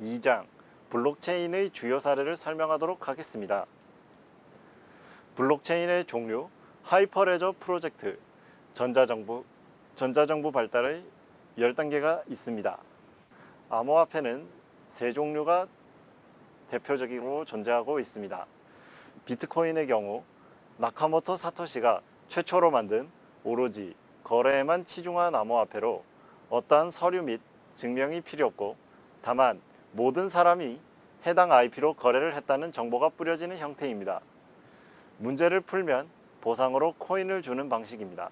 2장 블록체인의 주요 사례를 설명하도록 하겠습니다. 블록체인의 종류, 하이퍼레저 프로젝트, 전자정부, 전자정부 발달의 10단계가 있습니다. 암호화폐는 세 종류가 대표적으로 존재하고 있습니다. 비트코인의 경우 나카모토 사토시가 최초로 만든 오로지 거래에만 치중한 암호화폐로 어떠한 서류 및 증명이 필요 없고 다만 모든 사람이 해당 IP로 거래를 했다는 정보가 뿌려지는 형태입니다. 문제를 풀면 보상으로 코인을 주는 방식입니다.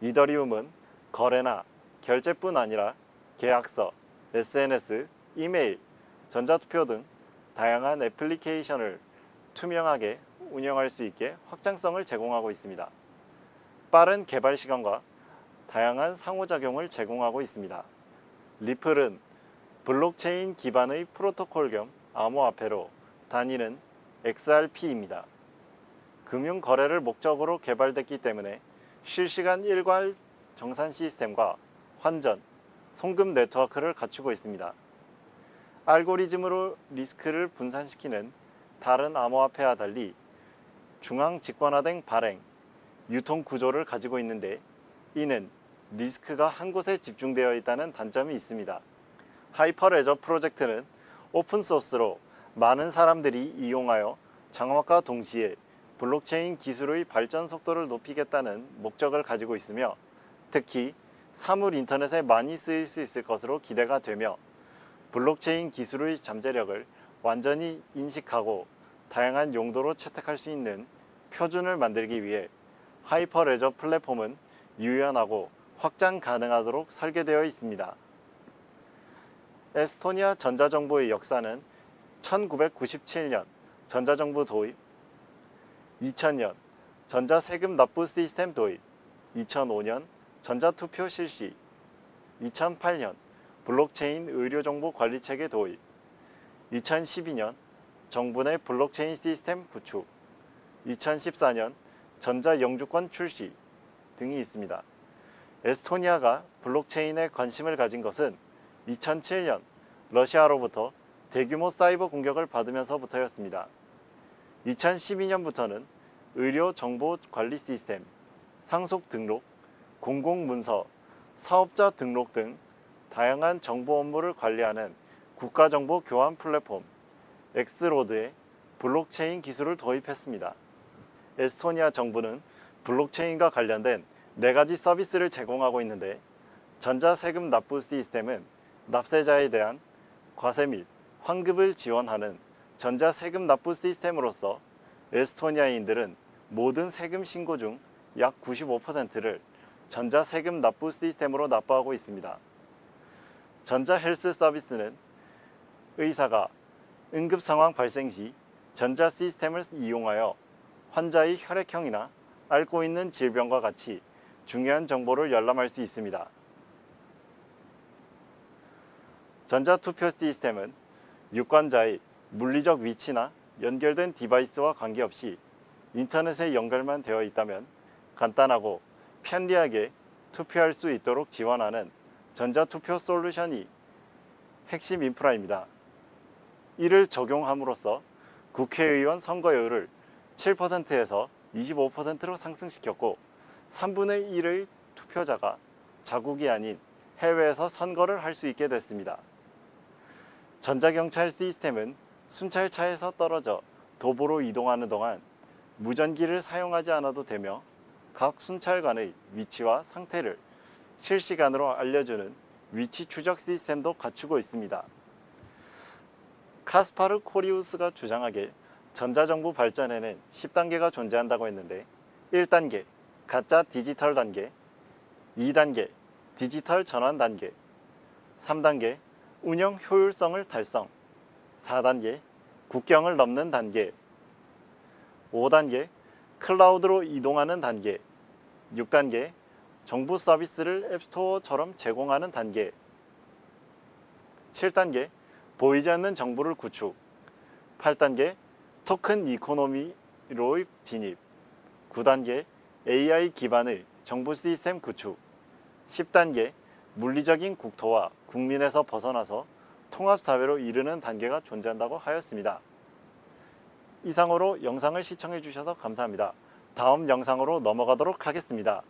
이더리움은 거래나 결제뿐 아니라 계약서, SNS, 이메일, 전자투표 등 다양한 애플리케이션을 투명하게 운영할 수 있게 확장성을 제공하고 있습니다. 빠른 개발 시간과 다양한 상호작용을 제공하고 있습니다. 리플은 블록체인 기반의 프로토콜 겸 암호화폐로 단위는 XRP입니다. 금융 거래를 목적으로 개발됐기 때문에 실시간 일괄 정산 시스템과 환전, 송금 네트워크를 갖추고 있습니다. 알고리즘으로 리스크를 분산시키는 다른 암호화폐와 달리 중앙 직관화된 발행, 유통 구조를 가지고 있는데 이는 리스크가 한 곳에 집중되어 있다는 단점이 있습니다. 하이퍼레저 프로젝트는 오픈소스로 많은 사람들이 이용하여 장악과 동시에 블록체인 기술의 발전 속도를 높이겠다는 목적을 가지고 있으며 특히 사물 인터넷에 많이 쓰일 수 있을 것으로 기대가 되며 블록체인 기술의 잠재력을 완전히 인식하고 다양한 용도로 채택할 수 있는 표준을 만들기 위해 하이퍼레저 플랫폼은 유연하고 확장 가능하도록 설계되어 있습니다. 에스토니아 전자정보의 역사는 1997년 전자정부 도입, 2000년 전자세금 납부 시스템 도입, 2005년 전자투표 실시, 2008년 블록체인 의료정보 관리체계 도입, 2012년 정부 내 블록체인 시스템 구축, 2014년 전자영주권 출시 등이 있습니다. 에스토니아가 블록체인에 관심을 가진 것은 2007년 러시아로부터 대규모 사이버 공격을 받으면서부터였습니다. 2012년부터는 의료 정보 관리 시스템, 상속 등록, 공공 문서, 사업자 등록 등 다양한 정보 업무를 관리하는 국가정보 교환 플랫폼 엑스로드에 블록체인 기술을 도입했습니다. 에스토니아 정부는 블록체인과 관련된 네 가지 서비스를 제공하고 있는데 전자세금 납부 시스템은 납세자에 대한 과세 및 환급을 지원하는 전자세금 납부 시스템으로서 에스토니아인들은 모든 세금 신고 중 약 95%를 전자세금 납부 시스템으로 납부하고 있습니다. 전자 헬스 서비스는 의사가 응급 상황 발생 시 전자 시스템을 이용하여 환자의 혈액형이나 앓고 있는 질병과 같이 중요한 정보를 열람할 수 있습니다. 전자투표 시스템은 유권자의 물리적 위치나 연결된 디바이스와 관계없이 인터넷에 연결만 되어 있다면 간단하고 편리하게 투표할 수 있도록 지원하는 전자투표 솔루션이 핵심 인프라입니다. 이를 적용함으로써 국회의원 선거율을 7%에서 25%로 상승시켰고 3분의 1의 투표자가 자국이 아닌 해외에서 선거를 할 수 있게 됐습니다. 전자경찰 시스템은 순찰차에서 떨어져 도보로 이동하는 동안 무전기를 사용하지 않아도 되며 각 순찰관의 위치와 상태를 실시간으로 알려주는 위치 추적 시스템도 갖추고 있습니다. 카스파르 코리우스가 주장하길 전자정부 발전에는 10단계가 존재한다고 했는데 1단계 가짜 디지털 단계 2단계 디지털 전환 단계 3단계 운영 효율성을 달성. 4단계 국경을 넘는 단계. 5단계 클라우드로 이동하는 단계. 6단계 정부 서비스를 앱스토어처럼 제공하는 단계. 7단계 보이지 않는 정보를 구축. 8단계 토큰 이코노미로의 진입. 9단계 AI 기반의 정부 시스템 구축. 10단계 물리적인 국토와 국민에서 벗어나서 통합사회로 이르는 단계가 존재한다고 하였습니다. 이상으로 영상을 시청해 주셔서 감사합니다. 다음 영상으로 넘어가도록 하겠습니다.